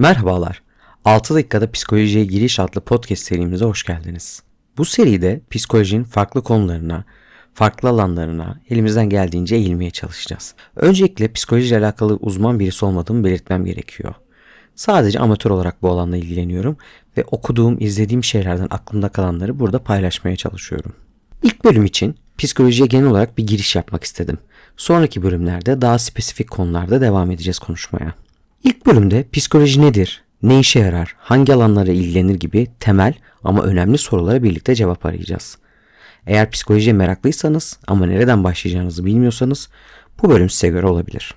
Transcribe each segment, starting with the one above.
Merhabalar. 6 dakikada psikolojiye giriş adlı podcast serimize hoş geldiniz. Bu seride psikolojinin farklı konularına, farklı alanlarına elimizden geldiğince eğilmeye çalışacağız. Öncelikle psikolojiyle alakalı uzman birisi olmadığımı belirtmem gerekiyor. Sadece amatör olarak bu alanla ilgileniyorum ve okuduğum, izlediğim şeylerden aklımda kalanları burada paylaşmaya çalışıyorum. İlk bölüm için psikolojiye genel olarak bir giriş yapmak istedim. Sonraki bölümlerde daha spesifik konularda devam edeceğiz konuşmaya. İlk bölümde psikoloji nedir, ne işe yarar, hangi alanlara ilgilenir gibi temel ama önemli sorulara birlikte cevap arayacağız. Eğer psikolojiye meraklıysanız ama nereden başlayacağınızı bilmiyorsanız bu bölüm size göre olabilir.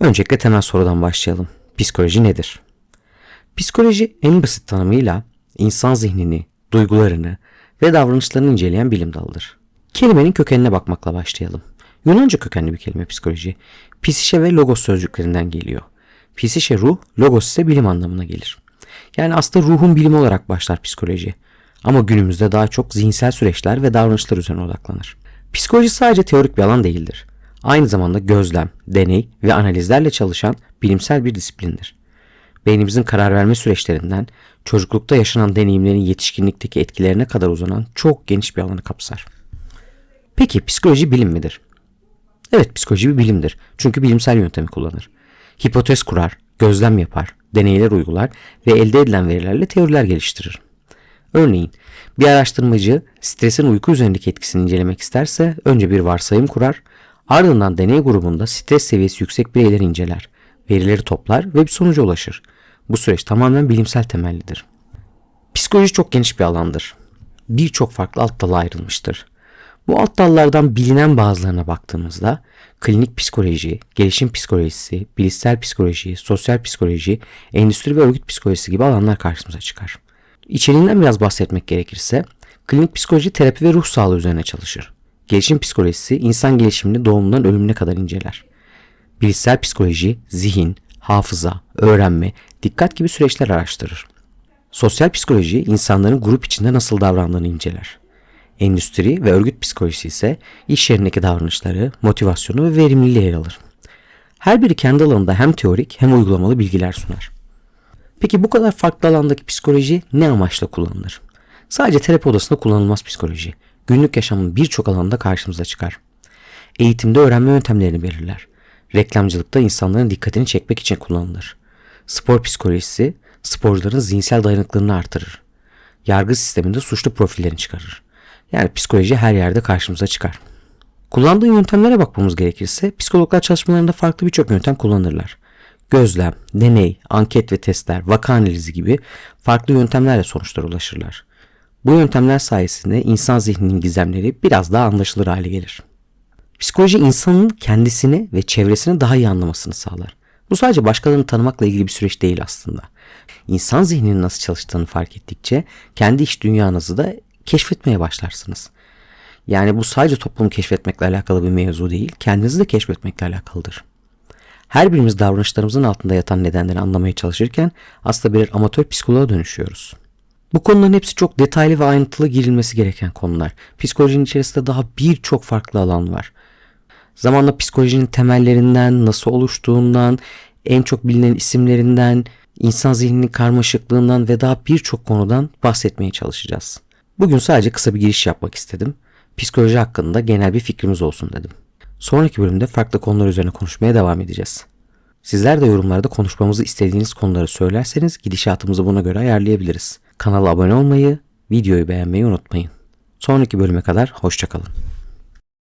Öncelikle temel sorudan başlayalım. Psikoloji nedir? Psikoloji en basit tanımıyla insan zihnini, duygularını ve davranışlarını inceleyen bilim dalıdır. Kelimenin kökenine bakmakla başlayalım. Yunanca kökenli bir kelime psikoloji. Psişe ve logos sözcüklerinden geliyor. Psişe ruh, logos ise bilim anlamına gelir. Yani aslında ruhun bilimi olarak başlar psikoloji. Ama günümüzde daha çok zihinsel süreçler ve davranışlar üzerine odaklanır. Psikoloji sadece teorik bir alan değildir. Aynı zamanda gözlem, deney ve analizlerle çalışan bilimsel bir disiplindir. Beynimizin karar verme süreçlerinden çocuklukta yaşanan deneyimlerin yetişkinlikteki etkilerine kadar uzanan çok geniş bir alanı kapsar. Peki psikoloji bilim midir? Evet psikoloji bir bilimdir. Çünkü bilimsel yöntemi kullanır. Hipotez kurar, gözlem yapar, deneyler uygular ve elde edilen verilerle teoriler geliştirir. Örneğin bir araştırmacı stresin uyku üzerindeki etkisini incelemek isterse önce bir varsayım kurar, ardından deney grubunda stres seviyesi yüksek bireyleri inceler, verileri toplar ve bir sonuca ulaşır. Bu süreç tamamen bilimsel temellidir. Psikoloji çok geniş bir alandır. Birçok farklı alt dala ayrılmıştır. Bu alt dallardan bilinen bazılarına baktığımızda klinik psikoloji, gelişim psikolojisi, bilişsel psikoloji, sosyal psikoloji, endüstri ve örgüt psikolojisi gibi alanlar karşımıza çıkar. İçeriğinden biraz bahsetmek gerekirse, klinik psikoloji terapi ve ruh sağlığı üzerine çalışır. Gelişim psikolojisi insan gelişimini doğumundan ölümüne kadar inceler. Bilişsel psikoloji, zihin, hafıza, öğrenme, dikkat gibi süreçler araştırır. Sosyal psikoloji insanların grup içinde nasıl davrandığını inceler. Endüstri ve örgüt psikolojisi ise iş yerindeki davranışları, motivasyonu ve verimliliği yer alır. Her biri kendi alanında hem teorik hem uygulamalı bilgiler sunar. Peki bu kadar farklı alandaki psikoloji ne amaçla kullanılır? Sadece terapi odasında kullanılmaz psikoloji. Günlük yaşamın birçok alanda karşımıza çıkar. Eğitimde öğrenme yöntemlerini belirler. Reklamcılıkta insanların dikkatini çekmek için kullanılır. Spor psikolojisi sporcuların zihinsel dayanıklılığını artırır. Yargı sisteminde suçlu profillerini çıkarır. Yani psikoloji her yerde karşımıza çıkar. Kullandığı yöntemlere bakmamız gerekirse psikologlar çalışmalarında farklı birçok yöntem kullanırlar. Gözlem, deney, anket ve testler, vaka analizi gibi farklı yöntemlerle sonuçlara ulaşırlar. Bu yöntemler sayesinde insan zihninin gizemleri biraz daha anlaşılır hale gelir. Psikoloji insanın kendisini ve çevresini daha iyi anlamasını sağlar. Bu sadece başkalarını tanımakla ilgili bir süreç değil aslında. İnsan zihninin nasıl çalıştığını fark ettikçe kendi iç dünyanızı da keşfetmeye başlarsınız. Yani bu sadece toplumu keşfetmekle alakalı bir mevzu değil, kendinizi de keşfetmekle alakalıdır. Her birimiz davranışlarımızın altında yatan nedenleri anlamaya çalışırken aslında birer amatör psikoloğa dönüşüyoruz. Bu konuların hepsi çok detaylı ve ayrıntılı girilmesi gereken konular. Psikolojinin içerisinde daha birçok farklı alan var. Zamanla psikolojinin temellerinden, nasıl oluştuğundan, en çok bilinen isimlerinden, insan zihninin karmaşıklığından ve daha birçok konudan bahsetmeye çalışacağız. Bugün sadece kısa bir giriş yapmak istedim. Psikoloji hakkında genel bir fikrimiz olsun dedim. Sonraki bölümde farklı konular üzerine konuşmaya devam edeceğiz. Sizler de yorumlarda konuşmamızı istediğiniz konuları söylerseniz gidişatımızı buna göre ayarlayabiliriz. Kanala abone olmayı, videoyu beğenmeyi unutmayın. Sonraki bölüme kadar hoşçakalın.